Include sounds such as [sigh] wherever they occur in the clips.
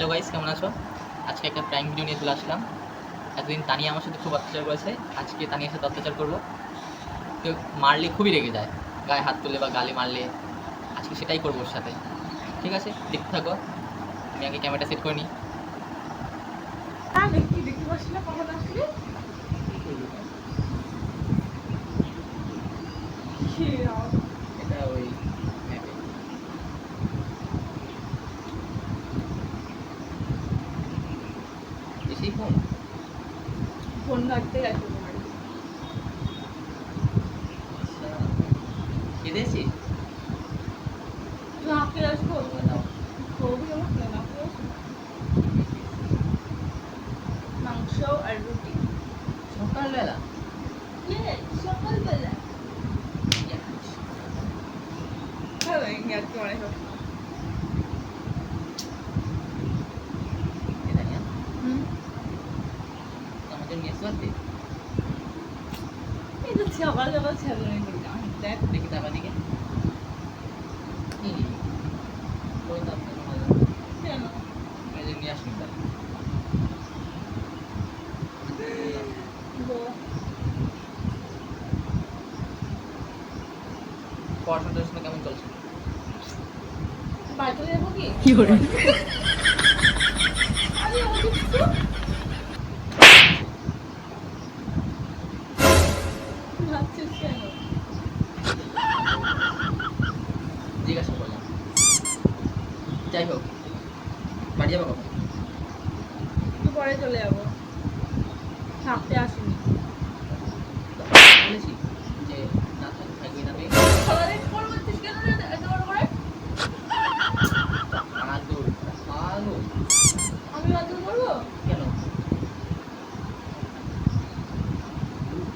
Hello guys কেমন আছো? আজকে একটা প্রাইম ভিডিও নিয়ে চলে আসলাম। এতদিন তানিয়া আমার সাথে খুব অত্যাচার করেছে। আজকে তানিয়ার সাথে অত্যাচার করব। কেউ মারলে খুবই রেগে যায়। গায়ে হাত তুললে বা গালে মারলে, আজকে সেটাই করব ওর সাথে। ঠিক আছে? দেখতে থাকো। আমি আগে ক্যামেরাটা সেট করে নিই হ্যাঁ দেখি দেখতে পাচ্ছি না কখন আসলি এটা ওই ম্যাপে বেশি ফোন। ফোন ঘাটতে গেছে কেঁদেছি হাঁটতে আসব মাংস আর রুটি। সকালবেলা? সকালবেলা হ্যাঁ আজকে অনেক এটা নিয়ে হুম আমাদের নিয়ে আসতে পারতে এই তো সকাল সকাল ছেলে করলাম দেখ দেখি তারপর দিকে এই, ওই তো আপনার ভালো। কেন? এই যে নিয়ে আসুন তাহলে। পড়াশোনা টড়াশোনা কেমন চলছে? বাড়ি চলে যাব কি? কি করে? আরে আমাকে একটু ভাবছিস কেন জিজ্ঞাসা করলাম [laughs] যাই হোক বাড়ি যাব কখন একটু পরে চলে যাব থাকতে আসিনি বলেছি যে না থাক থাকবি না পেয়ে সারাদিন ফোন করছিস কেন রে এত বড় করে আদর ভালো আমি বাধ্য করব কেন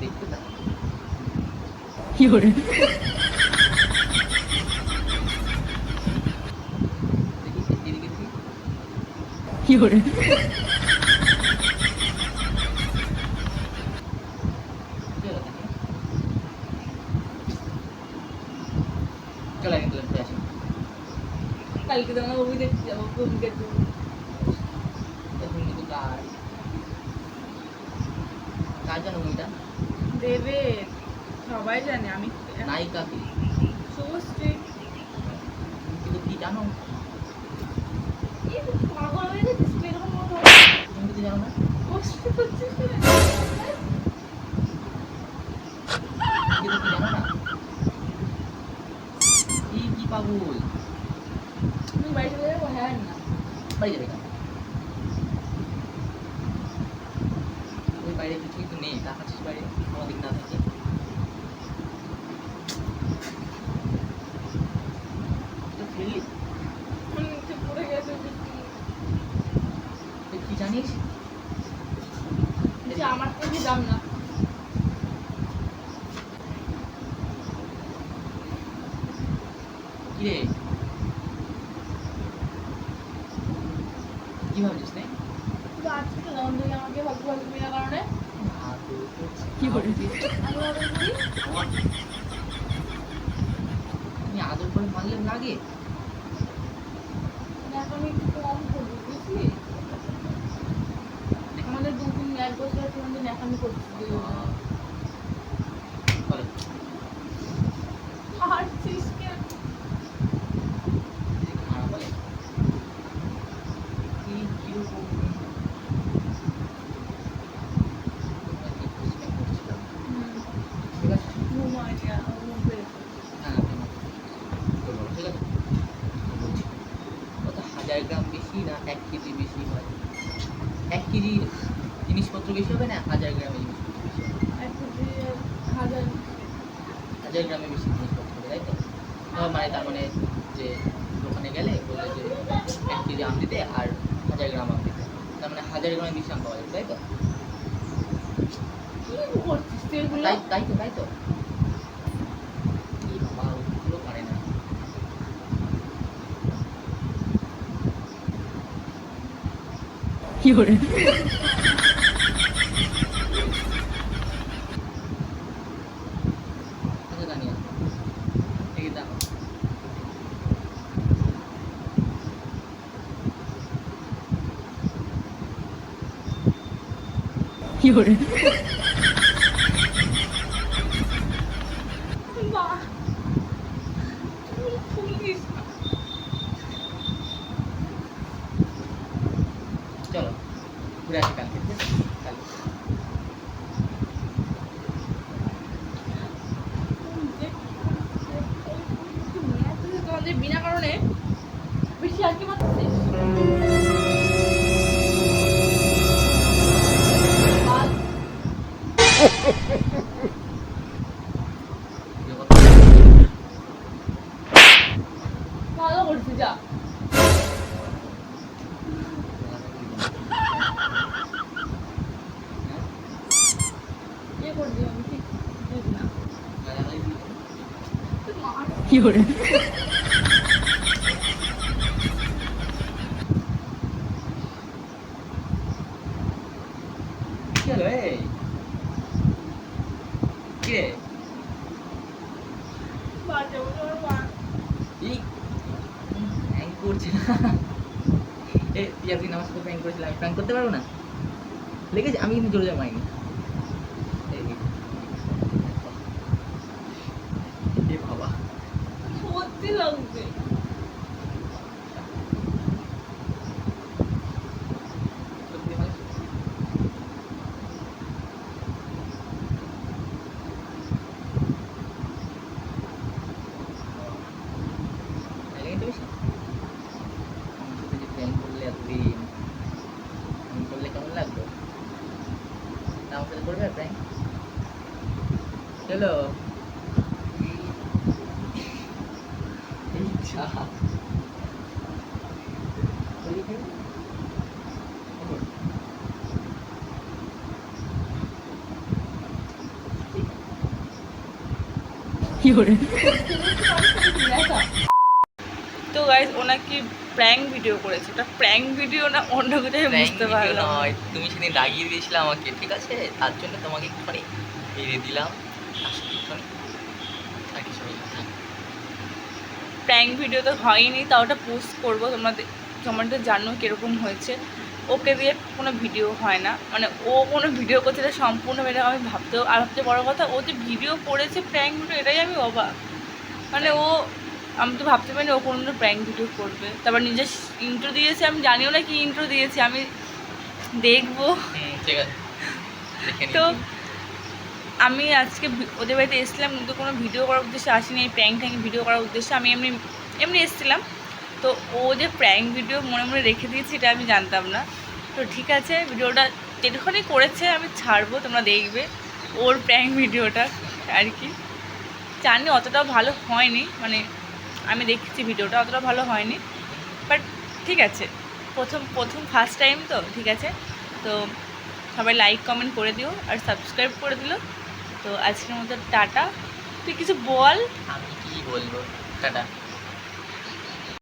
দেখতে থাক চলে গেলে ঘুরে আসি কালকে তো আমরা মুভি দেখতে যাব মুভি দেখতে এখন কিন্তু কার কার জানো মুভিটা দেবে সবাই জানে আমি নায়িকা কি? শুভশ্রী কিন্তু কি জানো? হয়ে তুমি কি জানো না? কি কি পাগল? তুমি বাড়ি চলে যাব? হ্যাঁ না। বাড়ি যাবে কেন ওই বাইরে কিছুই তো নেই তাকাচ্ছিস বাইরে আমাদের না থাকে তো ফেললি মনে হচ্ছে পড়ে গেছে তুই কি জানিস যে আমার থেকে দাম না কি রে কি ভাবছিস নে তো আজকে তো দাম দিলে আমাকে ভালো ভালো বিনা কারণে কি করে আমি অর্ডার করি তুমি আদর করে মারলে লাগে মানে এখন আমি একটু কম করব বুঝলি আমাদের দু তিন এক বছর তিন দিন এখন করছি বলে হারছিস কেন খারাপ বলে কি কীরকম ঠিক আছে ঘুমাই ঘুম পেয়েছে হ্যাঁ ঠিক আছে বলছি হাজার গ্রাম বেশি না এক কেজি বেশি হয়। এক কেজি জিনিসপত্র বেশি হবে না? হাজার গ্রামে জিনিসপত্র বেশি হবে। হাজার। গ্রামে বেশি জিনিসপত্র হবে তাই তো? মানে তার মানে যে দোকানে গেলে বললে যে এক কেজি আম দিতে আর হাজার গ্রাম আম দিতে। তার মানে হাজার গ্রামে বেশি আম পাওয়া যাবে তাই তো? তাই তো তাই তো? 有人。有人。কালকে ঠিক আছে? কালকে। করছে না এ ইয়াসিন, আমার সাথে প্র্যাঙ্ক করেছিল, আমি করতে পারব না? লেগেছে, আমি কিন্তু জোরে জোরে মারিনি এই, এ বাবা সত্যি লাগছে সত্যি মানে লেগেছে বেশি আমার সাথে যে প্র্যাঙ্ক করলে এতদিন আমি করলে কেমন লাগল তা আমার সাথে করবে প্র্যাঙ্ক 人，তো গাইজ ওনাকে প্র্যাঙ্ক ভিডিও করেছে। ওটা প্র্যাঙ্ক ভিডিও না অন্য কোথায় বুঝতে পারলাম। তুমি সেদিন রাগিয়ে দিয়েছিলে আমাকে ঠিক আছে? তার জন্য তোমাকে একটুখানি মেরে দিলাম আসলে একটুখানি আর কিছু নেই, থাক। প্র্যাঙ্ক ভিডিও তো হয়নি তা ওটা পোস্ট করব তোমাদের তোমরা তো জানো কীরকম হয়েছে। ওকে দিয়ে কোনো ভিডিও হয় না মানে ও কোনো ভিডিও করছে এটা সম্পূর্ণ এটা আমি ভাবতেও আর সবচেয়ে বড়ো কথা ও যে ভিডিও করেছে প্র্যাঙ্ক ভিডিও এটাই আমি অবাক। মানে ও আমি তো ভাবতে পারিনি ও কোনো প্র্যাঙ্ক ভিডিও করবে। তারপর নিজের ইন্ট্রো দিয়েছে আমি জানিও না কি ইন্ট্রো দিয়েছে আমি দেখব। ঠিক আছে। দেখে তো। আমি আজকে ওদের বাড়িতে এসেছিলাম, কিন্তু কোনো ভিডিও করার উদ্দেশ্যে আসিনি, এই প্র্যাঙ্ক ট্যাঙ্ক ভিডিও করার উদ্দেশ্যে। আমি এমনি এমনি এসেছিলাম। তো ও যে প্র্যাঙ্ক ভিডিও মনে মনে রেখে দিয়েছে এটা আমি জানতাম না। তো ঠিক আছে ভিডিওটা যেটুখানি করেছে আমি ছাড়বো, তোমরা দেখবে ওর প্র্যাঙ্ক ভিডিওটা আর কি। জানি অতটাও ভালো হয়নি মানে আমি দেখছি ভিডিওটা অতটা ভালো হয়নি। বাট ঠিক আছে, প্রথম প্রথম ফার্স্ট টাইম তো, ঠিক আছে। তো সবাই লাইক কমেন্ট করে দিও, আর সাবস্ক্রাইব করে দিলো। তো আজকের মতো টাটা। তুই কিছু বল। আমি কি বলব? টাটা।